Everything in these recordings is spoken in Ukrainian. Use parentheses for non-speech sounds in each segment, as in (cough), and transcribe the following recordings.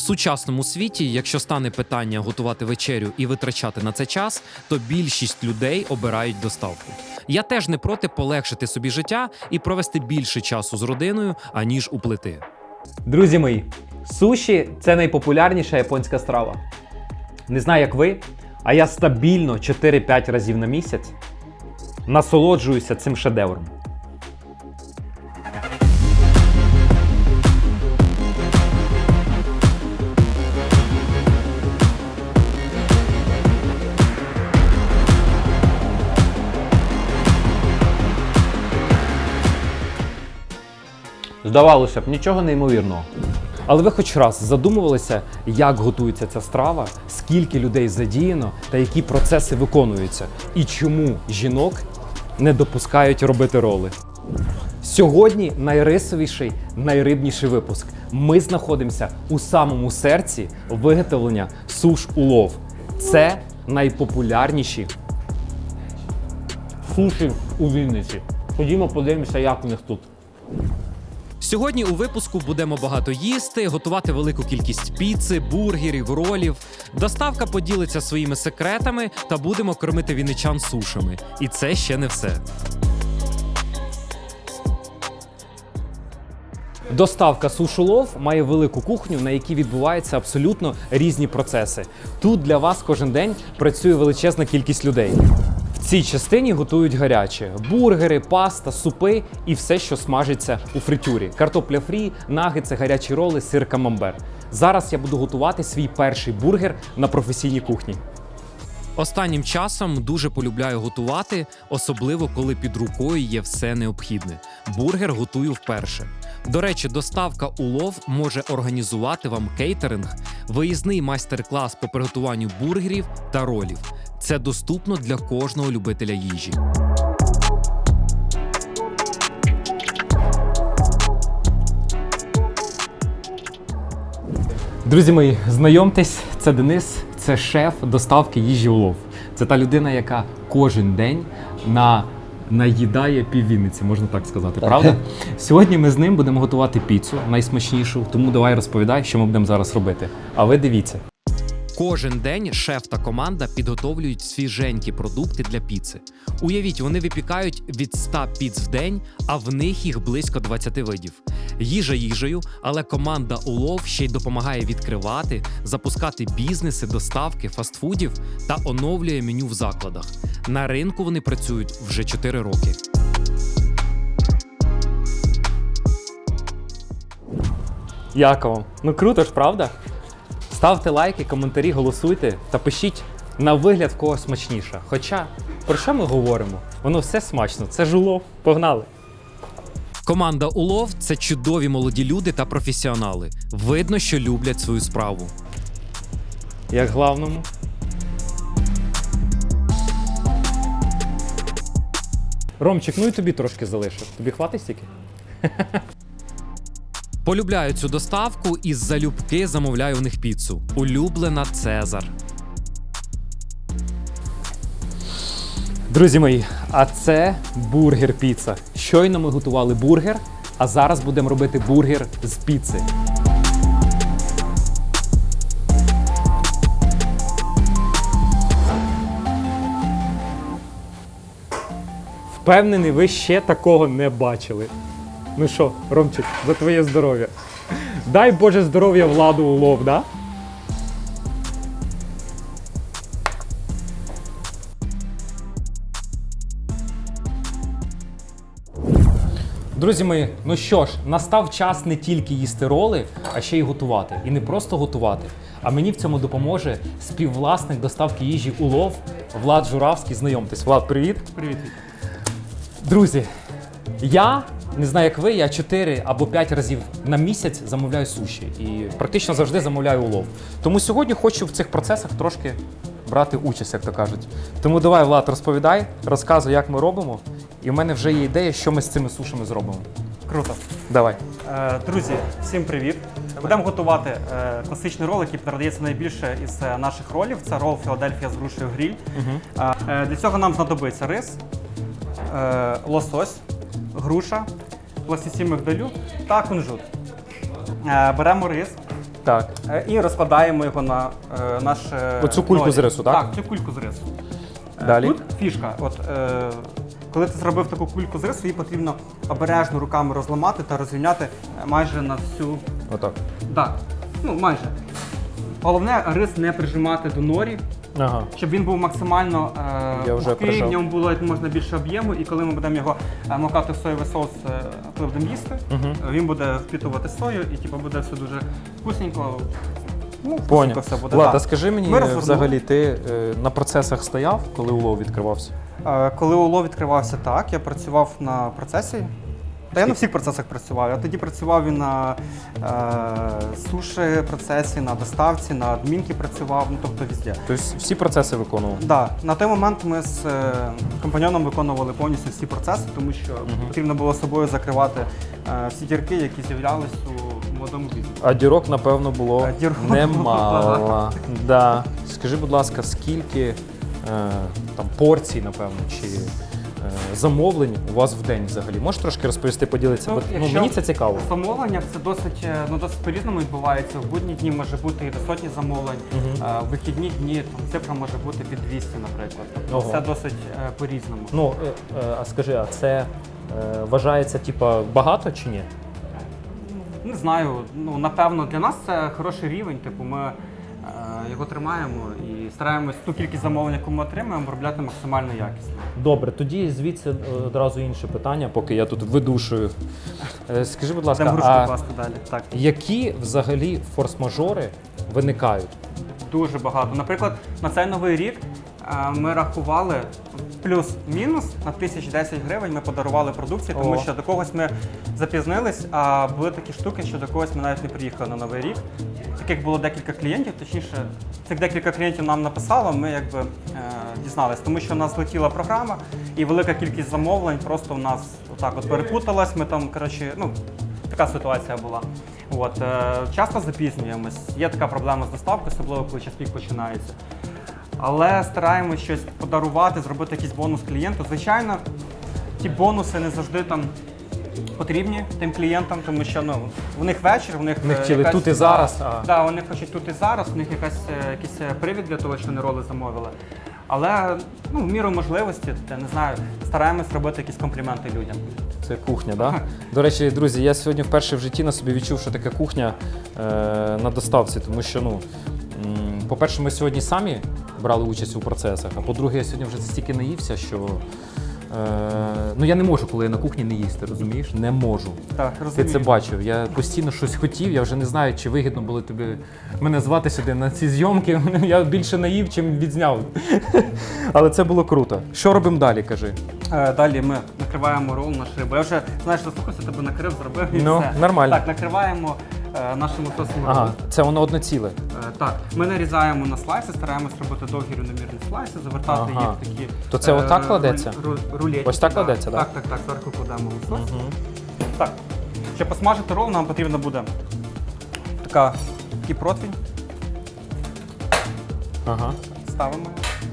В сучасному світі, якщо стане питання готувати вечерю і витрачати на це час, то більшість людей обирають доставку. Я теж не проти полегшити собі життя і провести більше часу з родиною, аніж у плити. Друзі мої, суші це найпопулярніша японська страва. Не знаю, як ви, а я стабільно 4-5 разів на місяць насолоджуюся цим шедевром. Здавалося б, нічого неймовірного. Але ви хоч раз задумувалися, як готується ця страва, скільки людей задіяно та які процеси виконуються, і чому жінок не допускають робити роли? Сьогодні найрисовіший, найрибніший випуск. Ми знаходимося у самому серці виготовлення суш улов. Це найпопулярніші суші у Вінниці. Ходімо, подивимося, як у них тут. Сьогодні у випуску будемо багато їсти, готувати велику кількість піци, бургерів, ролів. Доставка поділиться своїми секретами та будемо кормити вінничан сушами. І це ще не все. Доставка сушолов має велику кухню, на якій відбуваються абсолютно різні процеси. Тут для вас кожен день працює величезна кількість людей. Цій частині готують гаряче: бургери, паста, супи і все, що смажиться у фритюрі: картопля фрі, нагетси, гарячі роли, сир камамбер. Зараз я буду готувати свій перший бургер на професійній кухні. Останнім часом дуже полюбляю готувати, особливо коли під рукою є все необхідне. Бургер готую вперше. До речі, доставка улов може організувати вам кейтеринг, виїзний майстер-клас по приготуванню бургерів та ролів. Це доступно для кожного любителя їжі. Друзі мої, знайомтесь, це Денис, це шеф доставки їжі улов. Це та людина, яка кожен день на наїдає піввінниці, можна так сказати, правда? Сьогодні ми з ним будемо готувати піцу, найсмачнішу, тому давай розповідай, що ми будемо зараз робити. А ви дивіться. Кожен день шеф та команда підготовлюють свіженькі продукти для піци. Уявіть, вони випікають від 100 піц в день, а в них їх близько 20 видів. Їжа їжею, але команда улов ще й допомагає відкривати, запускати бізнеси, доставки, фастфудів та оновлює меню в закладах. На ринку вони працюють вже 4 роки. Яково, ну круто ж, правда? Ставте лайки, коментарі, голосуйте та пишіть на вигляд в кого смачніше. Хоча, про що ми говоримо? Воно все смачно, це ж улов. Погнали! Команда улов це чудові молоді люди та професіонали. Видно, що люблять свою справу. Як главному. Ромчик, ну і тобі трошки залишив. Тобі хватить стільки? (laughs) Полюбляю цю доставку і залюбки замовляю в них піцу. Улюблена Цезар. Друзі мої, а це бургер піца. Щойно ми готували бургер, а зараз будемо робити бургер з піци. Впевнений, ви ще такого не бачили. Ну що, Ромчик, за твоє здоров'я. Дай Боже здоров'я владу улов, да? Друзі мої, ну що ж, настав час не тільки їсти роли, а ще й готувати. І не просто готувати. А мені в цьому допоможе співвласник доставки їжі улов Влад Журавський. Знайомтесь. Влад, привіт. Привіт. Друзі, я не знаю, як ви, я 4 або 5 разів на місяць замовляю суші і практично завжди замовляю улов. Тому сьогодні хочу в цих процесах трошки брати участь, як то кажуть. Тому давай, Влад, розповідай, розказуй, як ми робимо. І в мене вже є ідея, що ми з цими сушами зробимо. Круто. Давай. Е, Друзі, всім привіт. Будемо готувати е, класичний рол, який продається найбільше із е, наших ролів. Це рол Філадельфія з грушею гріль. Е, е, Для цього нам знадобиться рис, е, лосось, груша, пластиці мигдалю та кунжут. Е, Беремо рис, Так. Е, І розкладаємо його на е, наш. Оцю кульку нолік. з рису, так? Так, цю кульку з рису. Далі? Тут фішка. От, е, коли ти зробив таку кульку з рису, її потрібно обережно руками розламати та розрівняти майже на всю. Отак. Так, ну майже. Головне рис не прижимати до норі, Ага. щоб він був максимально е, Я вже пухкий, прижав. в ньому було як можна більше об'єму, і коли ми будемо його е, макати в соєвий соус, е, коли будемо їсти, е, він буде впітувати сою і типу, буде все дуже вкусненько. Ну, вкусненько все буде. Влад, а скажи мені, Ми розвернули. взагалі, ти е, на процесах стояв, коли улов відкривався? Е, Коли улов відкривався так, я працював на процесі. Та я на всіх процесах працював. Я тоді працював і на е, суші процесі, на доставці, на адмінки працював, ну тобто везде. Тобто всі процеси виконував? Да, на той момент ми з е, компаньоном виконували повністю всі процеси, тому що потрібно було собою закривати е, всі дірки, які з'являлись у молодому бізнесі. А дірок, напевно, було А дірок було немало. Да. Скажи, будь ласка, скільки е, там, порцій, напевно, чи е, замовлень у вас в день взагалі? Можеш трошки розповісти, поділитися? Ну, Бо, ну, якщо- мені це цікаво. Замовлення це досить, е, ну, досить по-різному відбувається. В будні дні може бути і до сотні замовлень, Мгм. а в вихідні дні там, цифра може бути під 200, наприклад. Тобто Ого. все досить е, по-різному. Ну, е, е, а скажи, а це е, вважається типа багато чи ні? Не знаю, ну напевно для нас це хороший рівень. Типу, ми е, його тримаємо і стараємось ту кількість замовлень, яку ми отримуємо, обробляти максимально якісно. Добре, тоді звідси е, одразу інше питання, поки я тут видушую. Е, Скажи, будь ласка, а класти далі. Так. які взагалі форс-мажори виникають? Дуже багато. Наприклад, на цей новий рік е, ми рахували плюс-мінус на 1010 гривень ми подарували продукції, тому О. що до когось ми запізнились, а були такі штуки, що до когось ми навіть не приїхали на новий рік. Таких було декілька клієнтів, точніше, цих декілька клієнтів нам написало, ми якби е, дізнались, тому що у нас злетіла програма і велика кількість замовлень просто у нас отак от перепуталась. Ми там, коротше, ну, така ситуація була. От, е, часто запізнюємось. Є така проблема з доставкою, особливо коли час пік починається. Але стараємось щось подарувати, зробити якийсь бонус клієнту. Звичайно, ті бонуси не завжди там потрібні тим клієнтам, тому що ну, у них вечір, у них, В них е, хотіли якась- тут і зараз, а- Да, вони хочуть тут і зараз, у них якась, е, якийсь е, привід для того, що вони роли замовили. Але ну, в міру можливості, я не знаю, стараємось робити якісь компліменти людям. Це кухня, да? До речі, друзі, я сьогодні вперше в житті на собі відчув, що таке кухня е, на доставці, тому що, ну, м, по-перше, ми сьогодні самі брали участь у процесах, а по-друге, я сьогодні вже стільки наївся, що. Е, ну я не можу, коли я на кухні не їсти, розумієш? Не можу. Так, Ти розумію. це бачив. Я постійно щось хотів, я вже не знаю, чи вигідно було тобі мене звати сюди на ці зйомки. (laughs) Я більше наїв, чим відзняв. (laughs) Але це було круто. Що робимо далі, кажи? Е, Далі ми накриваємо рол на шибу. Я вже знаєш, заслухався, тебе накрив, зробив і Ну, все. нормально. Так, накриваємо е, нашим лососем рол. Ага, це воно одне ціле. Е, Так, ми нарізаємо на слайси, стараємось робити довгі рівномірні слайси, завертати Ага. їх в такі. То це отак кладеться? ру- рулетики, Ось так кладеться, да? Так, так, так, зверху кладемо лосось. Так, щоб посмажити рол, нам потрібно буде така, такий противень. Ага. Ставимо.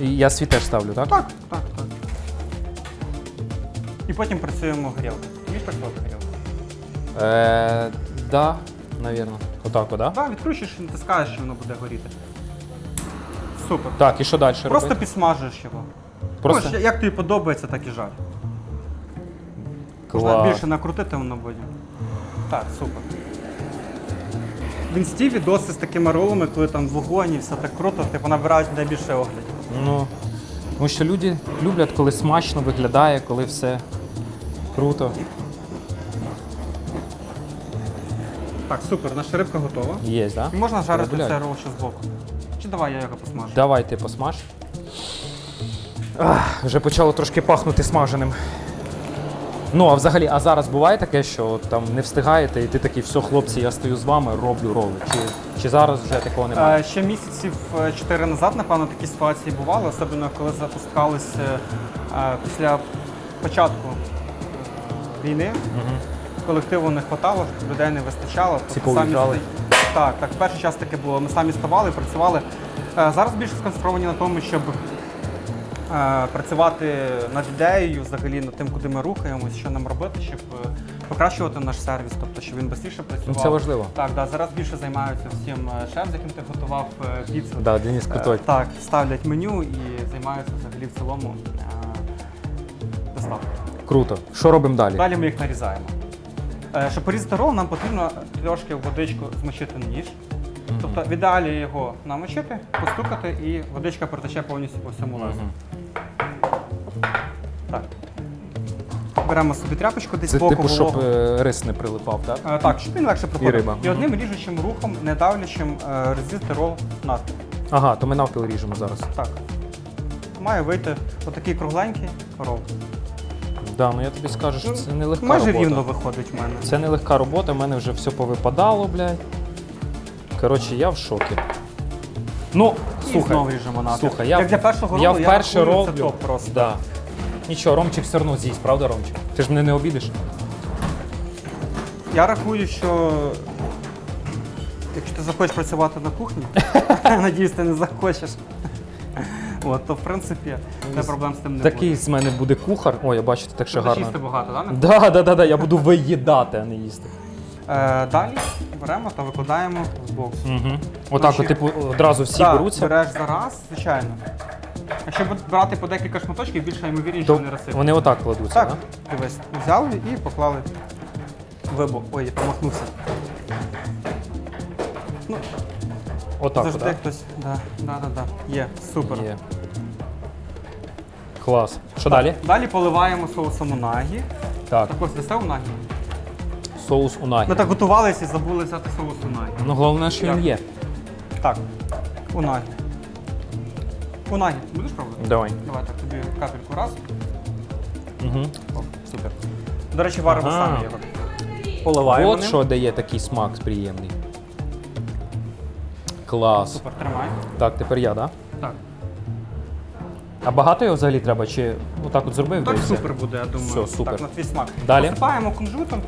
І я свій теж ставлю, так? Так, так, так. І потім працюємо грілкою. Вмієш працювати грілкою? Е, да, навірно. Отак, да? Так, відкручуєш і натискаєш, що воно буде горіти. Супер. Так, і що далі Просто робити? підсмажуєш його. Просто Ну, як тобі подобається, так і жарь. Можна більше накрутити воно буде. Так, супер. В інсті відоси з такими ролами, коли там вогонь і все так круто, типу набирають найбільше оглядів. Ну, тому що люди люблять, коли смачно виглядає, коли все круто. Так, супер, наша рибка готова. Є, так? Можна жарити Блядь. цей рол ще збоку. Чи давай я його посмажу? Давай ти посмаж. Ах, вже почало трошки пахнути смаженим. Ну, а взагалі, а зараз буває таке, що там не встигаєте, і ти такий, все, хлопці, я стою з вами, роблю роли. Чи, чи зараз вже такого немає? Е, Ще місяців 4 назад, напевно, такі ситуації бували, особливо коли запускалися е, після початку е, війни. Колективу не вистачало, людей не вистачало. Всі тобто самі Так, так, перший час таке було. Ми самі ставали, працювали. Е, Зараз більше сконцентровані на тому, щоб е, працювати над ідеєю, взагалі над тим, куди ми рухаємось, що нам робити, щоб е, покращувати наш сервіс, тобто, щоб він швидше працював. Ну, це важливо. Так, да, зараз більше займаються всім е, шеф, з яким ти готував е, піцу. Да, Денис Е, крутой. Так, ставлять меню і займаються взагалі в цілому е, доставкою. Круто. Що робимо далі? Далі ми їх нарізаємо. Е, Щоб порізати рол, нам потрібно трошки в водичку змочити ніж. Тобто в ідеалі його намочити, постукати і водичка протече повністю по всьому лезу. Так. Беремо собі тряпочку десь Це боку типу, щоб вологу. е, рис не прилипав, так? Е, Так, щоб він легше проходив. риба. І одним ріжучим рухом, не давлячим, е, розрізати рол навпіл. Ага, то ми навпіл ріжемо зараз. Так. Має вийти отакий кругленький рол. Да, ну я тобі скажу, що це не легка Майже робота. рівно виходить в мене. Це не легка робота, в мене вже все повипадало, блядь. Коротше, я в шокі. Ну, І слухай, знову ріжемо навпіл. слухай, я, Як для першого я ролу, я вперше рахую, роблю. це топ просто. Да. Нічого, Ромчик все одно з'їсть, правда, Ромчик? Ти ж мене не обідиш? Я рахую, що якщо ти захочеш працювати на кухні, (laughs) (laughs) надіюсь, ти не захочеш. От, то в принципі не проблем з тим не Такий буде. з мене буде кухар. Ой, я бачу, ти так ще гарно. їсти багато, так? Да, да, да, да, я буду виїдати, а не їсти. Е, далі беремо та викладаємо в бокс. Угу. Отак, от, типу, одразу всі Так, беруться. береш за раз, звичайно. Якщо бу- брати по декілька шматочків, більше ймовірніше То вони розсипляться. вони отак кладуться, Так, дивись, взяли і поклали в бок. Ой, я промахнувся. Ну, Отак, завжди да? хтось. Да, да, да, да. Є, супер. Є. Клас. Що далі? Далі поливаємо соусом унагі. Так, Так ось десте унагі. соус унагі. Ми так готувалися і забули взяти соус унагі. Ну, головне, що він Так. є. Так, унагі. Унагі. Будеш пробувати? Давай. Давай так, тобі капельку раз. Угу. О, супер. До речі, варимо Ага. самі його. Поливаємо. От ним. що дає такий смак приємний. Клас. Супер, тримай. Так, тепер я, так? Да? Так. А багато його взагалі треба? Чи отак от зробив? Так да супер буде, я думаю. Все, супер. Так, на твій смак. Далі? Посипаємо кунжутом.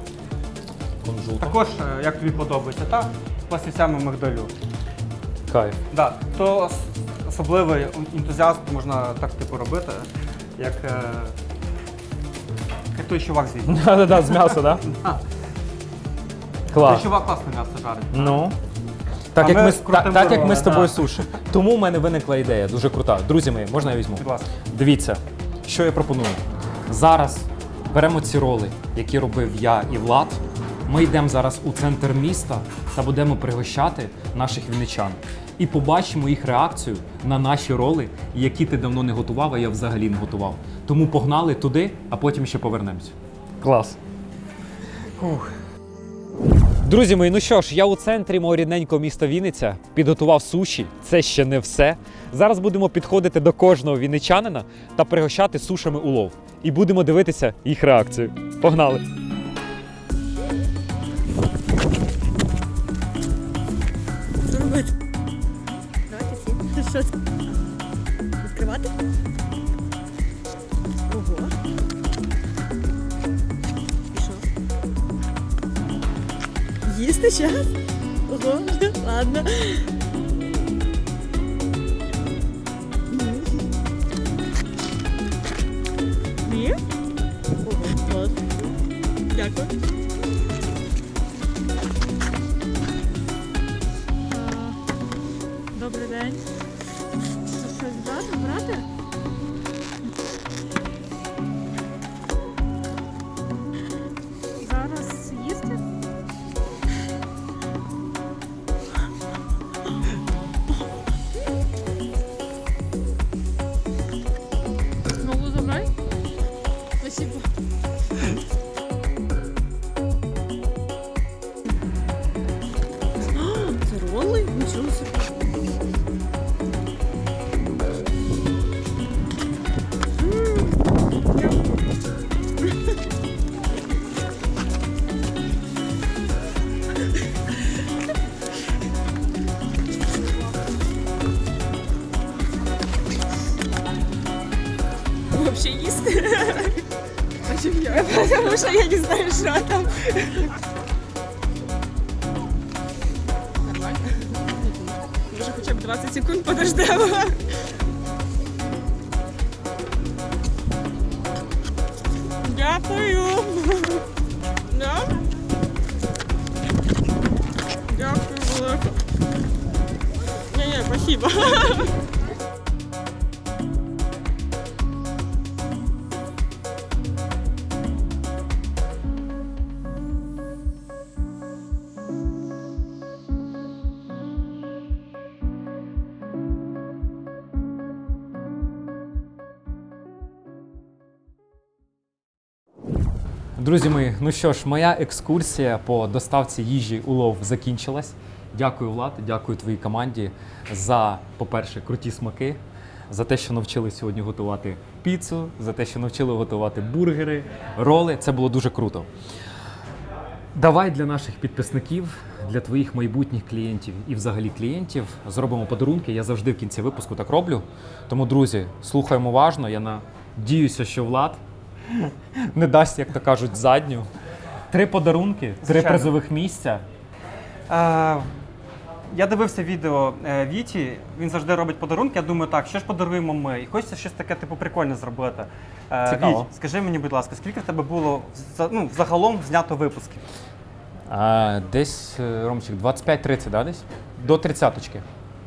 Кунжутом. Також, е, як тобі подобається, та пластівцями мигдалю. Кайф. Да, то ос- особливий ентузіаст можна так типу робити, як, е, як той чувак звідти. (laughs) Да-да-да, з м'яса, так? А, (laughs) Той Клас. чувак класно м'ясо жарить. Ну. Так, як ми та- так, як ми з тобою да. суші. Тому в мене виникла ідея, дуже крута. Друзі мої, можна я візьму? Будь ласка. Дивіться, що я пропоную. Зараз беремо ці роли, які робив я і Влад. Ми йдемо зараз у центр міста та будемо пригощати наших вінничан. І побачимо їх реакцію на наші роли, які ти давно не готував, а я взагалі не готував. Тому погнали туди, а потім ще повернемось. Клас. Друзі мої, ну що ж, я у центрі мого рідненького міста Вінниця підготував суші. Це ще не все. Зараз будемо підходити до кожного вінничанина та пригощати сушами улов. І будемо дивитися їх реакцію. Погнали! Що робити? Давайте всі. Що? Відкривати? Їсти час? Ого, (laughs) ладно. Добрий день. Щось брати? Брати? Дякую. Да? Дякую. Ні-ні, спасибо. (laughs) Друзі мої, ну що ж, моя екскурсія по доставці їжі улов закінчилась. Дякую, Влад, дякую твоїй команді за, по-перше, круті смаки, за те, що навчили сьогодні готувати піцу, за те, що навчили готувати бургери, роли. Це було дуже круто. Давай для наших підписників, для твоїх майбутніх клієнтів і взагалі клієнтів зробимо подарунки. Я завжди в кінці випуску так роблю. Тому, друзі, слухаємо уважно. Я надіюся, що Влад не дасть, як то кажуть, задню. Три подарунки, три Звичайно. призових місця. Е, я дивився відео е, Віті, він завжди робить подарунки. Я думаю, так, що ж подаруємо ми? І хочеться щось таке, типу, прикольне зробити. Е, Цікаво. Віть, скажи мені, будь ласка, скільки в тебе було за- ну, загалом знято випусків? А, десь, е, Ромчик, 25-30, да, десь? До тридцяточки.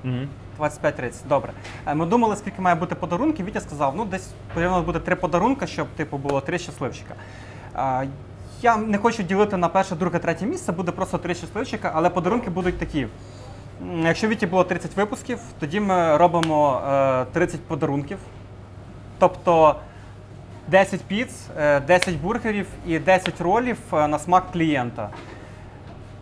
Угу. 25-30, добре. Е, Ми думали, скільки має бути подарунків. Вітя сказав, ну десь повинно бути три подарунка, щоб типу було три щасливчика. Е, Я не хочу ділити на перше, друге, третє місце, буде просто три щасливчика, але подарунки будуть такі. Якщо Віті було 30 випусків, тоді ми робимо е, 30 подарунків. Тобто 10 піц, е, 10 бургерів і 10 ролів е, на смак клієнта.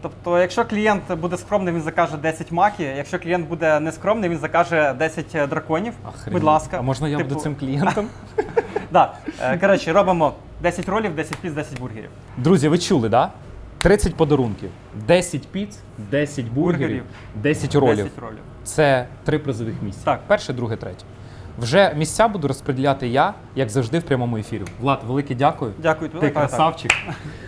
Тобто, якщо клієнт буде скромний, він закаже 10 макі. Якщо клієнт буде нескромний, він закаже 10 драконів. Будь ласка. А можна я Типу, буду цим клієнтом? (laughs) Да. Е, Коротше, робимо 10 ролів, 10 піц, 10 бургерів. Друзі, ви чули, да? 30 подарунків, 10 піц, 10 бургерів, Бургерів. 10 ролів. 10 ролів. Це три призових місця. Так. Перше, друге, третє. Вже місця буду розподіляти я, як завжди, в прямому ефірі. Влад, велике дякую. Дякую тобі. Ти Так, так. красавчик.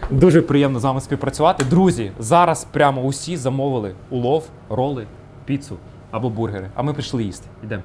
Дуже приємно з вами співпрацювати. Друзі, зараз прямо усі замовили улов, роли, піцу або бургери. А ми прийшли їсти. Йдемо.